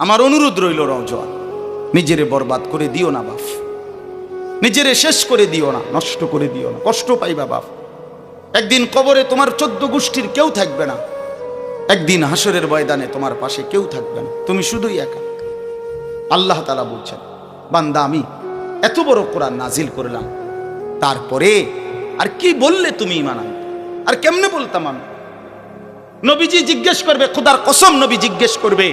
আমার অনুরোধ রইল নওজোয়ান নিজেরে বরবাদ করে দিও না বাপ। নিজেরে শেষ করে দিও না, নষ্ট করে দিও না। কষ্ট পাইবা বাপ। একদিন কবরে তোমার চোদ্দ গোষ্ঠীর কেউ থাকবে না। একদিন হাসরের ময়দানে তোমার পাশে কেউ থাকবে না। তুমি শুধুই একা। আল্লাহ তালা বলছেন, বান্দা, আমি এত বড় কোরআন নাজিল করলাম। তারপরে আর কি বললে তুমি ইমান আর কেমনে বলতাম আমি? নবীজি জিজ্ঞেস করবে, খুদার কসম নবী জিজ্ঞেস করবে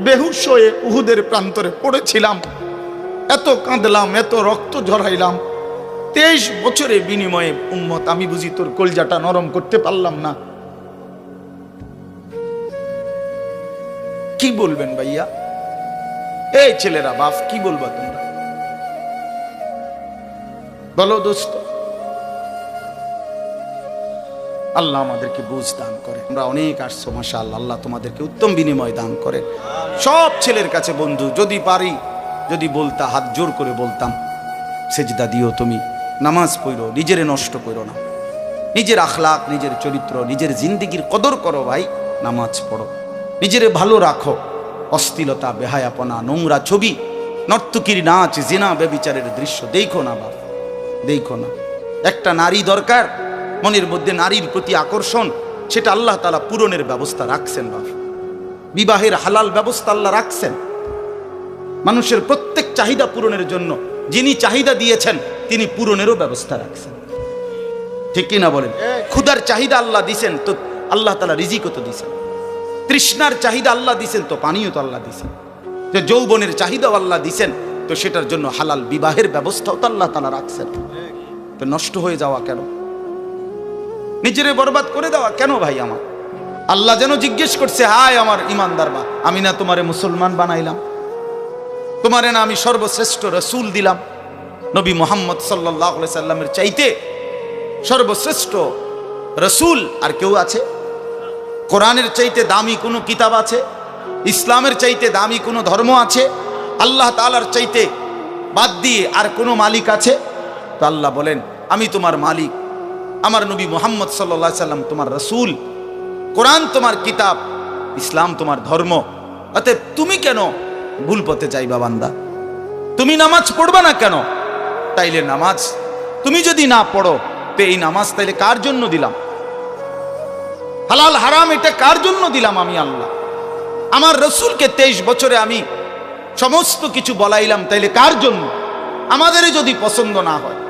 বেহুশ হয়ে উহুদের প্রান্তরে পড়েছিলাম। এত কাঁদলাম, এত রক্ত ঝরাইলাম। তেইশ বছরে বিনিময়ে, উম্মত, আমি বুঝি তোর কলজাটা নরম করতে পারলাম না। কি বলবেন ভাইয়া? এই ছেলেরা, বাপ, কি বলবা তোমরা? বলো দোস্ত। আল্লাহ আমাদেরকে বুঝ দান করে। আমরা অনেক আসছো মাসা আল্লাহ তোমাদেরকে উত্তম বিনিময় দান করেন সব ছেলের কাছে, বন্ধু, যদি পারি, যদি বলতা, হাত জোর করে বলতাম, সেজদা দিও তুমি, নামাজ পড়ো, নিজেরে নষ্ট করো না। নিজের আখলাক নিজের চরিত্র, নিজের জিন্দিগির কদর করো ভাই, নামাজ পড়ো। নিজেরে ভালো রাখো, অস্থিলতা, বেহায়াপনা, নোংরা ছবি, নর্তকীর নাচ, জেনা বেবিচারের দৃশ্য, দেখো না বাপ, দেখো না। একটা নারী দরকার মনের মধ্যে নারীর প্রতি আকর্ষণ, সেটা আল্লাহ তালা পূরণের ব্যবস্থা রাখছেন বাপ। বিবাহের হালাল ব্যবস্থা আল্লাহ রাখছেন। মানুষের প্রত্যেক চাহিদা পূরণের জন্য যিনি চাহিদা দিয়েছেন, তিনি পূরণেরও ব্যবস্থা রাখছেন। ঠিক কিনা বলেন? ক্ষুদার চাহিদা আল্লাহ দিছেন, তো আল্লাহ তালা রিজিকও তো দিছেন। তৃষ্ণার চাহিদা আল্লাহ দিছেন, তো পানীয় তো আল্লাহ দিছেন। যে যৌবনের চাহিদাও আল্লাহ দিছেন, তো সেটার জন্য হালাল বিবাহের ব্যবস্থাও তো আল্লাহ তালা রাখছেন। তো নষ্ট হয়ে যাওয়া কেন? নিজেরে বরবাদ করে দেওয়া কেন ভাই আমার? আল্লাহ যেন জিজ্ঞেস করছে, হায় আমার ইমানদার বা আমি না তোমারে মুসলমান বানাইলাম। তোমারে না আমি সর্বশ্রেষ্ঠ রসুল দিলাম। নবী মোহাম্মদ সাল্লাহ সাল্লামের চাইতে সর্বশ্রেষ্ঠ রসুল আর কেউ আছে? কোরআনের চাইতে দামি কোনো কিতাব আছে? ইসলামের চাইতে দামি কোনো ধর্ম আছে? আল্লাহ তালার চাইতে বাদ দিয়ে আর কোনো মালিক আছে? তো আল্লাহ বলেন, আমি তোমার মালিক আমার নবী মোহাম্মদ সাল্লা সাল্লাম তোমার রসুল, কোরআন তোমার কিতাব, ইসলাম তোমার ধর্ম। অতএব তুমি কেন ভুল পথে যাইবা বান্দা? তুমি নামাজ পড়বা না কেন? তাইলে নামাজ। তুমি যদি না পড়ো, তো এই নামাজ তাইলে কার জন্য দিলাম? হালাল হারাম এটা কার জন্য দিলাম আমি আল্লাহ? আমার রসুলকে তেইশ বছরে আমি সমস্ত কিছু বলাইলাম তাইলে কার জন্য? আমাদের যদি পছন্দ না হয়।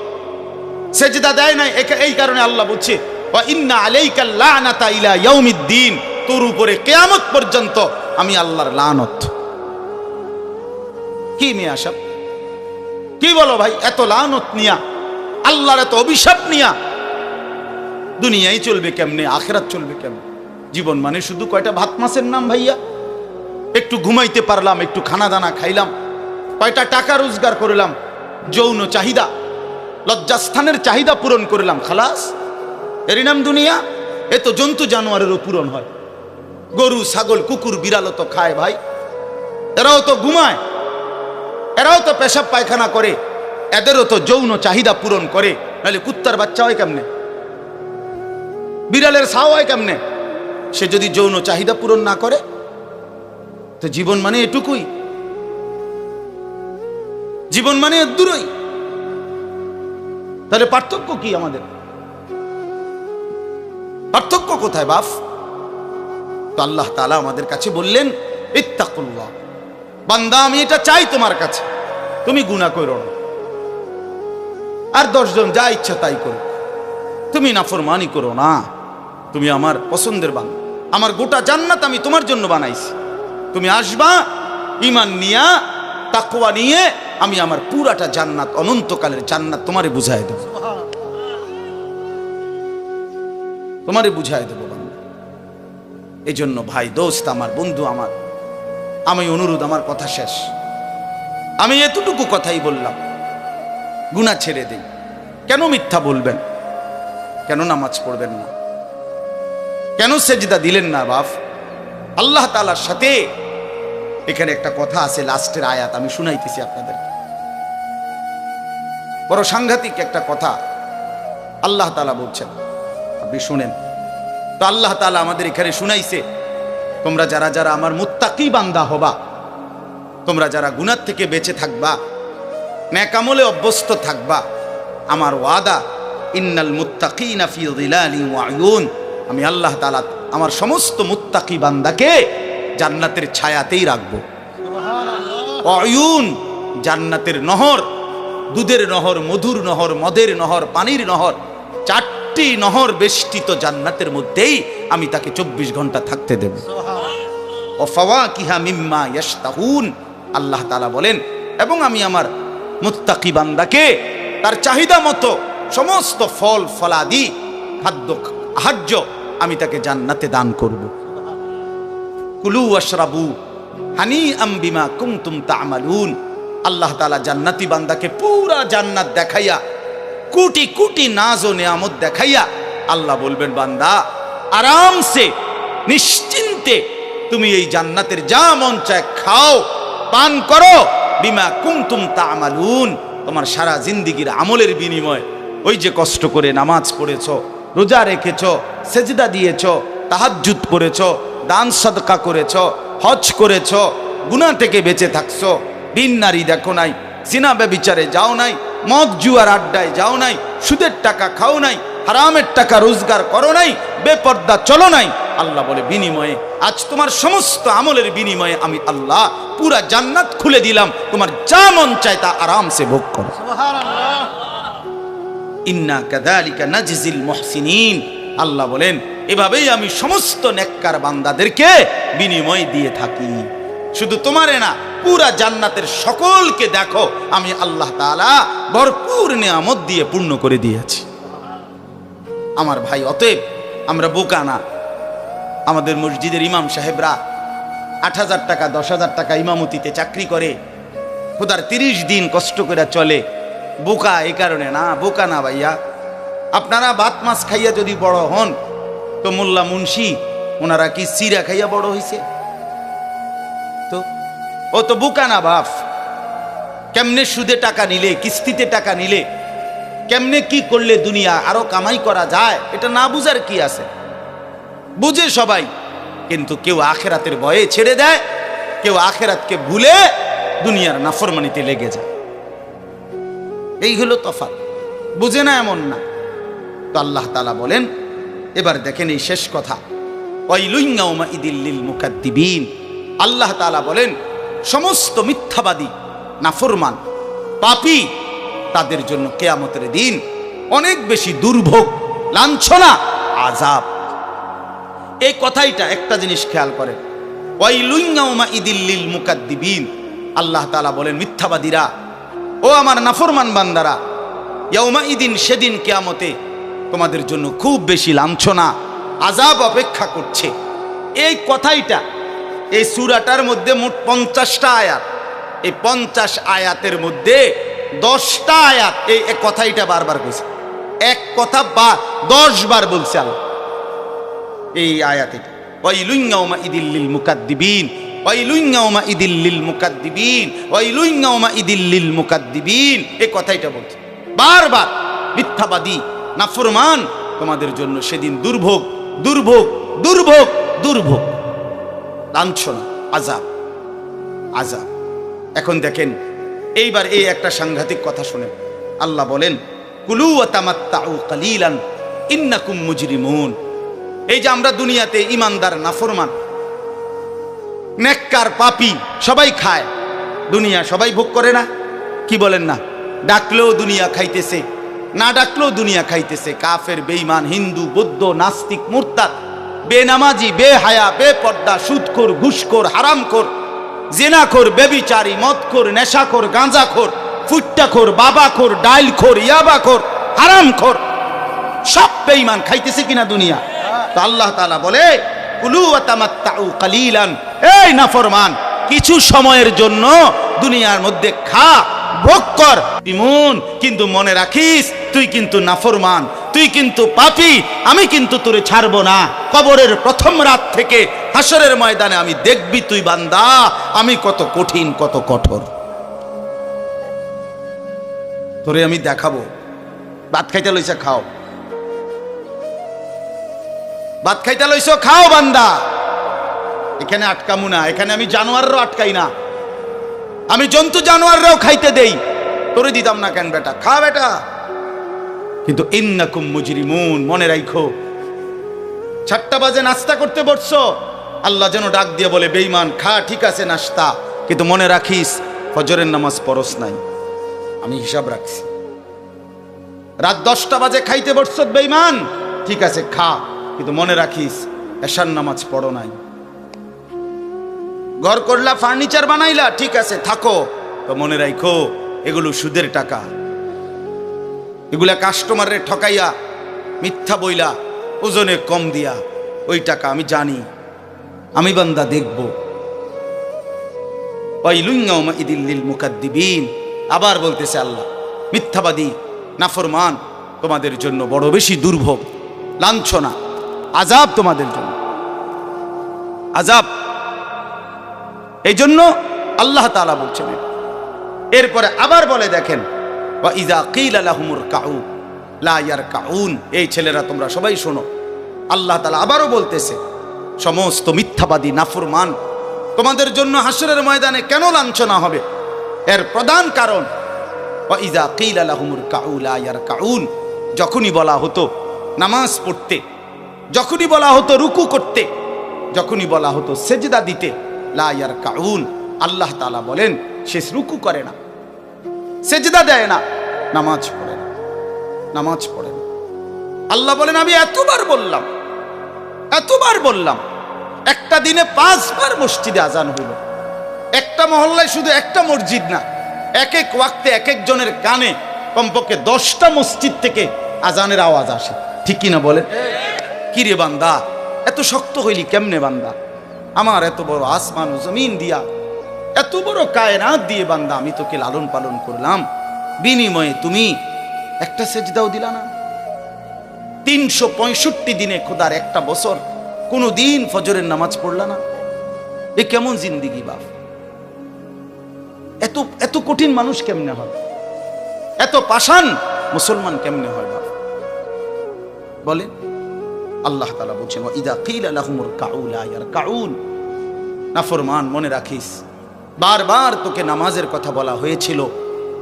সেজদা দেয় নাই এই কারণে আল্লাহ বলছে ইন্না ইয়াউমিদ্দিন। তোর উপরে কেয়ামত পর্যন্ত আমি আল্লাহর লানত। কি মিয়া সব কি বলো ভাই, এত লানত নিয়া, আল্লাহর এত অভিশাপ নিয়া দুনিয়াই চলবে কেমনে, আখেরাত চলবে কেমনে? জীবন মানে শুধু কয়টা ভাত মাছের নাম ভাইয়া? একটু ঘুমাইতে পারলাম, একটু খানা দানা খাইলাম, কয়টা টাকা রোজগার করলাম, যৌন চাহিদা লজ্জাস্থানের চাহিদা পূরণ করলাম, খালাস। এরই নাম দুনিয়া, এ তো জন্তু জানোয়ারেরও পূরণ হয়। গরু, ছাগল, কুকুর, বিড়ালও তো খায় ভাই। এরাও তো ঘুমায়, এরাও তো পেশাব পায়খানা করে, এদেরও তো যৌন চাহিদা পূরণ করে। নাহলে কুত্তার বাচ্চা হয় কেমনে? বিড়ালের ছাও হয় কেমনে? সে যদি যৌন চাহিদা পূরণ না করে, তো জীবন মানে এটুকুই। জীবন মানে দূরই তাহলে পার্থক্য কি আমাদের? পার্থক্য কোথায় বাফ তো আল্লাহ তালা আমাদের কাছে বললেন, ইত্তাকুল্লাহ। বান্দা, আমি এটা চাই তোমার কাছে। তুমি গুণা করো না। আর দশজন যা ইচ্ছা তাই করো। তুমি নাফরমানি করো না। তুমি আমার পছন্দের বান আমার গোটা জান্নাত আমি তোমার জন্য বানাইছি। তুমি আসবা ইমান নিয়া, তাকওয়া নিয়ে আমি আমার পুরাটা জান্নাত, অনন্তকালের জান্নাত তোমারে বুঝাই দেব। তোমারে বুঝাই দেব এই জন্য ভাই, দোস্ত আমার, বন্ধু আমার, আমি অনুরোধ, আমার কথা শেষ। আমি এতটুকু কথাই বললাম গুণা ছেড়ে দেই। কেন মিথ্যা বলবেন? কেন নামাজ পড়বেন না? কেন সেজদা দিলেন না, বাপ? আল্লাহ তালার সাথে এখানে একটা কথা আছে, লাস্টের আয়াত, আমি শুনাইতেছি আপনাদের বড় সাংঘাতিক একটা কথা আল্লাহ তালা বলছেন। আপনি শুনেন। তো আল্লাহ তালা আমাদের এখানে শুনাইছে তোমরা যারা যারা আমার মুত্তাকি বান্দা হবা তোমরা যারা গুনার থেকে বেঁচে থাকবা ন্যাকামলে অভ্যস্ত থাকবা আমার ওয়াদা ইন্নাল মুত্তাকি ফি যিলালিন ওয়া আয়ুন আমি আল্লাহ তালা আমার সমস্ত মুত্তাকি বান্দাকে জান্নাতের ছায়াতেই রাখব। অয়ুন জান্নাতের নহর দুধের নহর মধুর নহর মদের নহর পানির নহর চারটি নহর বেষ্টিত জান্নাতের মধ্যেই আমি তাকে চব্বিশ ঘণ্টা থাকতে দেব। অফাওয়াকিহা মিম্মা আল্লাহ তাআলা বলেন এবং আমি আমার মুত্তাকি বান্দাকে তার চাহিদা মতো সমস্ত ফল ফলাদি খাদ্য আহার্য আমি তাকে জান্নাতে দান করব। কুলু আশরাবু হানি আম্বিমা কুমতুম তামালুন। আল্লাহ তাআলা জান্নাতি বান্দাকে পুরা জান্নাত দেখাইয়া, কোটি কোটি নাজ ও নেয়ামত দেখাইয়া আল্লাহ বলবেন, বান্দা, আরামসে, নিশ্চিন্তে তুমি এই জান্নাতের যা মন চায় খাও, পান করো, বিমা কুমতুম তামালুন। তোমার সারা জিন্দিগির আমলের বিনিময়, ওই যে কষ্ট করে নামাজ পড়েছ, রোজা রেখেছ, সেজদা দিয়েছ, তাহাজ্জুদ করেছ, দান সদকা করেছ, হজ করেছ, গুনাহ থেকে বেঁচে থাকছো বিন নারী দেখো নাই সিনা ব্যবিচারে যাও নাই মদ জুয়ার আড্ডায় যাও নাই সুদের টাকা খাও নাই হারামের টাকা রোজগার করো নাই বেপর্দা চলো নাই। আল্লাহ বলে বিনিময়ে আজ তোমার সমস্ত আমলের বিনিময়ে আমি আল্লাহ পুরা জান্নাত খুলে দিলাম তোমার যা মন চায় তা আরামসে ভোগ করো। ইন্না কাদালিকা নাজিজিল মুহসিনিন। আল্লাহ বলেন এভাবেই আমি সমস্ত নেককার বান্দাদেরকে বিনিময় দিয়ে থাকি। শুধু তোমারে না পুরা জান্নাতের সকলকে দেখো, আমি আল্লাহ তালা ভরপুর নিয়ামত দিয়ে পূর্ণ করে দিয়েছি। আমার ভাই অতএব আমরা বোকা না। আমাদের মসজিদের ইমাম সাহেবরা আট হাজার টাকা, দশ হাজার টাকা ইমামতিতে চাকরি করে। খোদার তিরিশ দিন কষ্ট করে চলে। বোকা এই কারণে না, বোকা না ভাইয়া। আপনারা ভাত মাছ খাইয়া যদি বড় হন, তো মোল্লা মুন্সি, ওনারা কি সিরা খাইয়া বড় হয়েছে ও তো বোকা না বাপ। কেমনে সুদে টাকা নিলে, কিস্তিতে টাকা নিলে, কেমনে কি করলে দুনিয়া আরও কামাই করা যায়, এটা না বুঝার কি আছে? বুঝে সবাই, কিন্তু কেউ আখেরাতের ভয়ে ছেড়ে দেয়, কেউ আখেরাতকে ভুলে দুনিয়ার নাফরমানিতে লেগে যায়। এই হলো তফাৎ। বুঝে না এমন না। তো আল্লাহ তালা বলেন, এবার দেখেন এই শেষ কথা। ওয়াইলুইঙ্গাউমা ইদিল্লিল মুকাদ্দিবিন। আল্লাহ তালা বলেন সমস্ত মিথ্যাবাদী, নাফরমান, পাপী তাদের জন্য কেয়ামতের দিন অনেক বেশি দুর্ভোগ, লাঞ্ছনা আজাব এই কথাইটা একটা জিনিস খেয়াল করেন। ওয়াইলুইঙ্গাউমা ইদিল্লিল মুকাদ্দিবিন। আল্লাহ তালা বলেন, মিথ্যাবাদীরা, ও আমার নাফরমান বান্দারা, ইয়াউমা ইদিন সেদিন কেয়ামতে তোমাদের জন্য খুব বেশি লাঞ্ছনা আজাব অপেক্ষা করছে। এই কথাইটা এই সুরাটার মধ্যে মোট পঞ্চাশটা আয়াত। এই পঞ্চাশ আয়াতের মধ্যে দশটা আয়াত, এই এই কথাইটা বারবার কইছে এক কথা বা দশ বার বলছে আল্লাহ। এই আয়াত এটা। ওয়াইলুইয়াউমা ইদিল্লিল মুকাদ্দিবিন ওয়াইলুইঙ্গাউমা ইদিল্লিল মুকাদ্দিবিন ওয়াইলুইঙ্গাউমা ইদিল্লিল মুকাদ্দিবিন। এই কথাইটা বলছে। বারবার মিথ্যাবাদী, নাফরমান তোমাদের জন্য সেদিন দুর্ভোগ দুর্ভোগ দুর্ভোগ দুর্ভোগ। লাঞ্ছনা, আজাব আজাব। এখন দেখেন, এইবার এই একটা সাংঘাতিক কথা শুনেন। আল্লাহ বলেন, কুলু কালিলান, ইন্নাকুম মুজরিমুন। এই যে আমরা দুনিয়াতে ইমানদার, নাফরমান, নেককার, পাপি, সবাই খায়। দুনিয়া সবাই ভোগ করে না। কি বলেন না? ডাকলেও দুনিয়া খাইতেছে, না ডাকলেও দুনিয়া খাইতেছে। কাফের বেইমান হিন্দু, বৌদ্ধ, নাস্তিক, মুরতাদ। বেনামাজি বে হায়া বেহায়া, বেপর্দা, সুদখোর, ঘুষখোর, হারামখোর, জেনাখোর, বেবিচারি, মদখোর, নেশাখোর, গাঁজাখোর, ফুট্টাখোর, বাবাখোর, ডাইলখোর, ইয়াবাখোর, হারামখোর, সব বেঈমান খাইতেছে কিনা দুনিয়া? তো আল্লাহ তাআলা বলে এই নাফরমান, কিছু সময়ের জন্য দুনিয়ার মধ্যে খা, ভোগ কর। কিন্তু মনে রাখিস, তুই কিন্তু নাফরমান। তুই কিন্তু পাপি, আমি কিন্তু তোরে ছাড়বো না। কবরের প্রথম রাত থেকে হাসরের ময়দানে আমি দেখবি তুই বান্দা, আমি কত কঠিন, কত কঠোর। তোরে আমি দেখাবো। ভাত খাইতে লইছে, খাও। ভাত খাইতে লইছো, খাও বান্দা। এখানে আটকামু না, এখানে আমি জানোয়াররাও আটকাই না। আমি জন্তু জানোয়াররাও খাইতে দেই। তোরে দিতাম না কেন বেটা? খা বেটা। কিন্তু ইন্নাকুম মুজরিমুন, মনে রাখো চারটা বাজে নাস্তা করতে বসছো। আল্লাহ যেন ডাক দিয়ে বলে বেইমান খা, ঠিক আছে, নাস্তা। কিন্তু মনে রাখিস, ফজরের নামাজ পরশ নাই। আমি হিসাব রাখছি। রাত দশটা বাজে খাইতে বসছো বেইমান ঠিক আছে, খা। কিন্তু মনে রাখিস, এশার নামাজ পড়ো নাই। ঘর করলা, ফার্নিচার বানাইলা, ঠিক আছে, থাকো। তো মনে রাখো এগুলো সুদের টাকা। এগুলা কাস্টমারে ঠকাইয়া, মিথ্যা বইলা, ওজনে কম দিয়া, ওই টাকা আমি জানি, আমি বান্দা দেখব। আবার বলতেছে আল্লাহ, মিথ্যাবাদী, নাফরমান, তোমাদের জন্য বড় বেশি দুর্ভোগ, লাঞ্ছনা আজাব তোমাদের জন্য। আজাব এই জন্য আল্লাহ তাআলা বলছেন। এরপরে আবার বলে দেখেন ওয়া ইজা কাউ ইয়ারকাউন। এই ছেলেরা তোমরা সবাই শোনো। আল্লাহ তালা আবারও বলতেছে, সমস্ত মিথ্যাবাদী, নাফরমান, তোমাদের জন্য হাসরের ময়দানে কেন লাঞ্ছনা হবে? এর প্রধান কারণ ইজা ইয়ারকাউন। যখনই বলা হতো, নামাজ পড়তে, যখনই বলা হতো রুকু করতে, যখনই বলা হতো সেজদা দিতে, লা ইয়ারকাউন। আল্লাহ তালা বলেন সে রুকু করে না। সেজদা দেয় না। নামাজ পড়ে না। নামাজ পড়ে না। আল্লাহ বলেন, আমি এতবার বললাম এতবার বললাম, একটা দিনে পাঁচবার মসজিদে আজান হইল। একটা মহল্লায় শুধু একটা মসজিদ না এক এক ওয়াক্তে এক একজনের কানে কমপক্ষে দশটা মসজিদ থেকে আজানের আওয়াজ আসে। ঠিক কিনা বলেন? কি রে বান্দা, এত শক্ত হইলি কেমনে বান্দা? আমার এত বড় আসমান ও জমিন দিয়া এত বড় কায়নাত দিয়ে বান্দা, আমি তোকে লালন পালন করলাম। বিনিময়ে তুমি একটা সেজদাও দিলা না। তিনশো পঁয়ষট্টি দিনে খোদার একটা বছর কোনো দিন ফজরের নামাজ পড়লা না। এ কেমন জিন্দিগি বাপ। এত এত কঠিন মানুষ কেমনে হয়? এত পাষাণ মুসলমান কেমনে হয় বাপ? বলে আল্লাহ তালা বলছেন ইদা কিল আলাহুমুর কাউলা ইয়ার কাউন নাফরমান মনে রাখিস বারবার তোকে নামাজের কথা বলা হয়েছিল।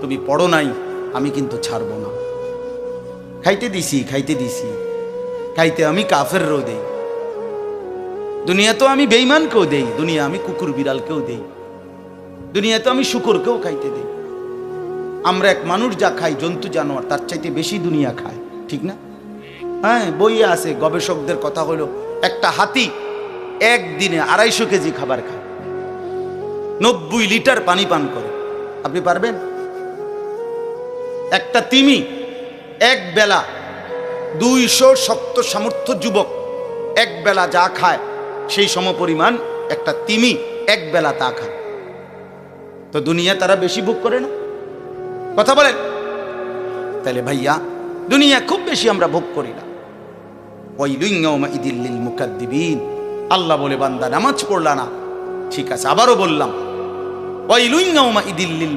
তুমি পড়ো নাই, আমি কিন্তু ছাড়বো না। খাইতে দিছি খাইতে দিছি। খাইতে আমি কাফের রো দেই। দুনিয়া তো আমি বেইমানকেও দেই, দুনিয়া আমি কুকুর বিড়ালকেও দেই। দুনিয়া তো আমি শুকুরকেও খাইতে দেই। আমরা এক মানুষ যা খাই, জন্তু, জানোয়ার, তার চাইতে বেশি দুনিয়া খায়, ঠিক না? হ্যাঁ বইয়ে আছে, গবেষকদের কথা হলো, একটা হাতি একদিনে আড়াইশো কেজি খাবার খায়। নব্বই লিটার পানি পান করে। আপনি পারবেন? একটা তিমি এক বেলা দুইশো শক্ত সামর্থ্য যুবক এক বেলা যা খায়, সেই সমপরিমাণ একটা তিমি এক বেলা তা খায়। তো দুনিয়া তারা বেশি ভোগ করে না? কথা বলেন। তাহলে ভাইয়া, দুনিয়া খুব বেশি আমরা ভোগ করি না। ওই ইয়াউমা ইদিল লিল মুকাদ্দিবিন। আল্লাহ বলে, বান্দা, নামাজ পড়লা না। ঠিক আছে, আবারও বললাম ইদিল্লিল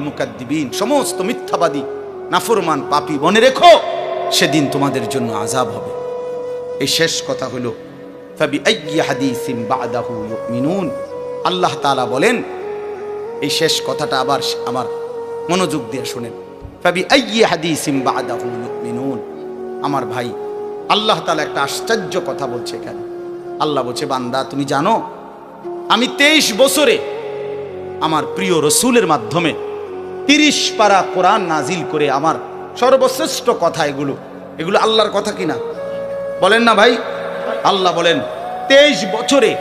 সমস্ত মিথ্যাবাদী, নাফরমান পাপী মনে রেখো, সেদিন তোমাদের জন্য আজাব হবে। এই শেষ কথা হলো ইউমিনুন। আল্লাহ তালা বলেন, এই শেষ কথাটা আবার আমার মনোযোগ দিয়ে শুনেন। আমার ভাই, আল্লাহ তাআলা একটা আশ্চর্য কথা বলছে এখানে। আল্লাহ বলছে, বান্দা, তুমি জানো, আমি তেইশ বছরে আমার প্রিয় রসুলের মাধ্যমে তিরিশ পারা কোরআন নাজিল করে আমার সর্বশ্রেষ্ঠ কথা এগুলো। এগুলো আল্লাহর কথা কিনা? বলেন না ভাই? আল্লাহ বলেন, তেইশ বছরে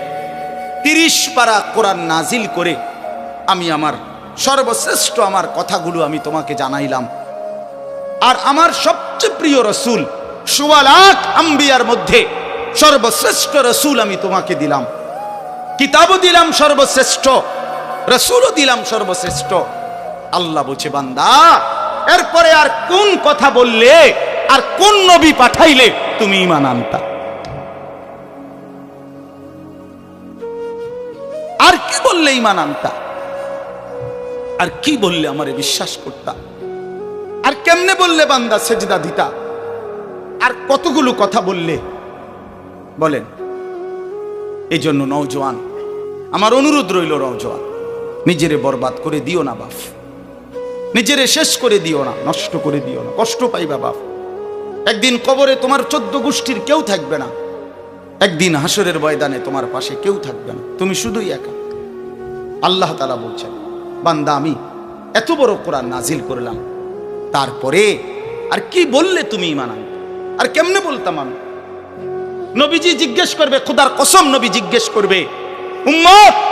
তিরিশ পারা কোরআন নাজিল করে আমি আমার সর্বশ্রেষ্ঠ আমার কথাগুলো আমি তোমাকে জানাইলাম। আর আমার সবচেয়ে প্রিয় রসুল সোয়া লাখ আম্বিয়ার মধ্যে সর্বশ্রেষ্ঠ রসুল আমি তোমাকে দিলাম। কিতাবও দিলাম সর্বশ্রেষ্ঠ রসুলও দিলাম সর্বশ্রেষ্ঠ। আল্লাহ বলছে, বান্দা, এরপরে আর কোন কথা বললে, আর কোন নবী পাঠাইলে তুমি ইমান আনতা? আর কি বললে ইমান আনতা? আর কি বললে আমারে বিশ্বাস করতা? আর কেমনে বললে বান্দা সেজদা দিতা? আর কতগুলো কথা বললে? বলেন এই জন্য নৌজওয়ান আমার অনুরোধ রইল নৌজওয়ান নিজেরে বরবাদ করে দিও না বাপ। নিজেরে শেষ করে দিও না, নষ্ট করে দিও না, কষ্ট পাইবা বাপ। একদিন কবরে তোমার চোদ্দ গোষ্ঠীর কেউ থাকবে না। একদিন হাসরের ময়দানে তোমার পাশে কেউ থাকবে না। তুমি শুধুই একা। আল্লাহ তালা বলছেন, বান্দা, আমি এত বড় কোরআন নাজিল করলাম। তারপরে আর কি বললে তুমি ইমান আর কেমনে বলতাম আমি? নবীজি জিজ্ঞেস করবে, খুদার কসম নবী জিজ্ঞেস করবে, উম্মত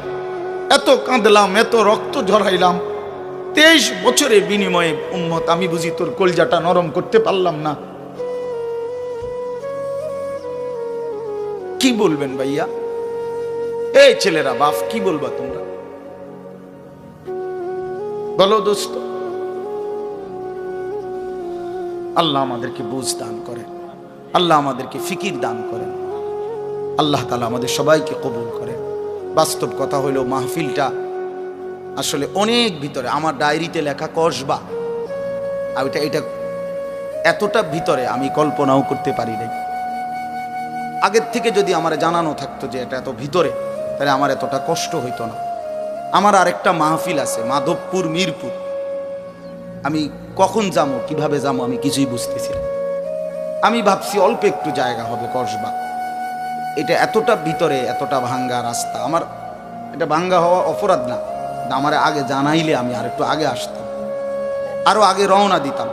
এত কাঁদলাম, এত রক্ত ঝরাইলাম। তেইশ বছরের বিনিময়ে উম্মত, আমি বুঝি তোর কলজাটা নরম করতে পারলাম না। কি বলবেন ভাইয়া? এই ছেলেরা, বাপ, কি বলবা তোমরা? বলো দোস্ত। আল্লাহ আমাদেরকে বুঝ দান করেন। আল্লাহ আমাদেরকে ফিকির দান করেন। আল্লাহ তালা আমাদের সবাইকে কবুল করেন। বাস্তব কথা হলো মাহফিলটা আসলে অনেক ভিতরে, আমার ডায়েরিতে লেখা কসবা। আর এটা এটা এতটা ভিতরে আমি কল্পনাও করতে পারি নাই। আগের থেকে যদি আমার জানানো থাকতো যে এটা এত ভিতরে, তাহলে আমার এতটা কষ্ট হইতো না। আমার আরেকটা মাহফিল আছে, মাধবপুর মিরপুর। আমি কখন যাব, কীভাবে যাব আমি কিছুই বুঝতেছি না। আমি ভাবছি অল্প একটু জায়গা হবে কসবা। এটা এতটা ভিতরে, এতটা ভাঙ্গা রাস্তা। আমার এটা ভাঙ্গা হওয়া অপরাধ না। আমার আগে জানাইলে আমি আর একটু আগে আসতাম। আরও আগে রওনা দিতাম।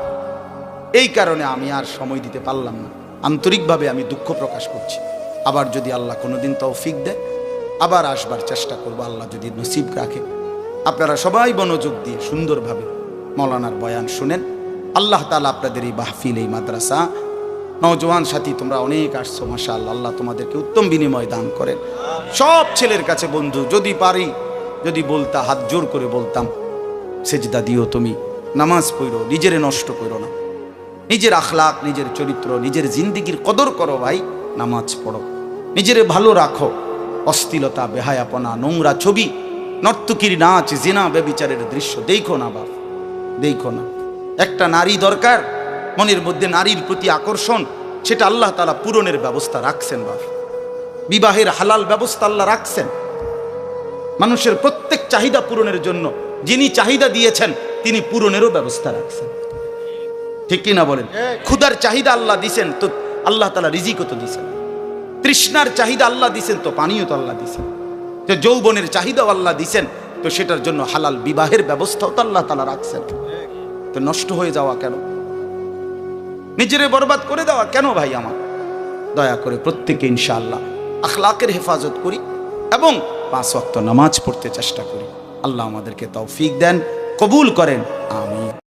এই কারণে আমি আর সময় দিতে পারলাম না। আন্তরিকভাবে আমি দুঃখ প্রকাশ করছি। আবার যদি আল্লাহ কোনোদিন তৌফিক দেয়, আবার আসবার চেষ্টা করব আল্লাহ যদি নসিব রাখে। আপনারা সবাই মনোযোগ দিয়ে সুন্দরভাবে মৌলানার বয়ান শুনেন। আল্লাহ তালা আপনাদের এই মাহফিল, এই মাদ্রাসা নওজোয়ান সাথী, তোমরা অনেক আসছো মাসা আল্লাহ তোমাদেরকে উত্তম বিনিময় দান করেন। সব ছেলের কাছে, বন্ধু, যদি পারি, যদি বলতা, হাত জোর করে বলতাম, সেজদা দিও তুমি, নামাজ পড়ো, নিজেরে নষ্ট করো না। নিজের আখলাক নিজের চরিত্র, নিজের জিন্দিগির কদর করো ভাই, নামাজ পড়ো। নিজেরে ভালো রাখো, অস্থিলতা, বেহায়াপনা, নোংরা ছবি, নর্তকীর নাচ, জিনা বেবিচারের দৃশ্য, দেখো না বাপ, দেখো না। একটা নারী দরকার মনের মধ্যে নারীর প্রতি আকর্ষণ সেটা আল্লাহ তালা পূরণের ব্যবস্থা রাখছেন বাপ। বিবাহের হালাল ব্যবস্থা আল্লাহ রাখছেন। মানুষের প্রত্যেক চাহিদা পূরণের জন্য যিনি চাহিদা দিয়েছেন তিনি পূরণেরও ব্যবস্থা রাখছেন। ঠিক কিনা বলেন? ক্ষুদার চাহিদা আল্লাহ দিছেন তো আল্লাহ তালা রিজিকও তো দিছেন। তৃষ্ণার চাহিদা আল্লাহ দিছেন তো পানিও তো আল্লাহ দিছেন। যে যৌবনের চাহিদাও আল্লাহ দিছেন তো সেটার জন্য হালাল বিবাহের ব্যবস্থাও তো আল্লাহ তালা রাখছেন। তো নষ্ট হয়ে যাওয়া কেন? নিজেরে বরবাদ করে দেওয়া কেন ভাই আমার? দয়া করে প্রত্যেকে ইনশাআল্লাহ আখলাকের হেফাজত করি এবং পাঁচ ওয়াক্ত নামাজ পড়তে চেষ্টা করি। আল্লাহ আমাদেরকে তৌফিক দেন, কবুল করেন, আমিন।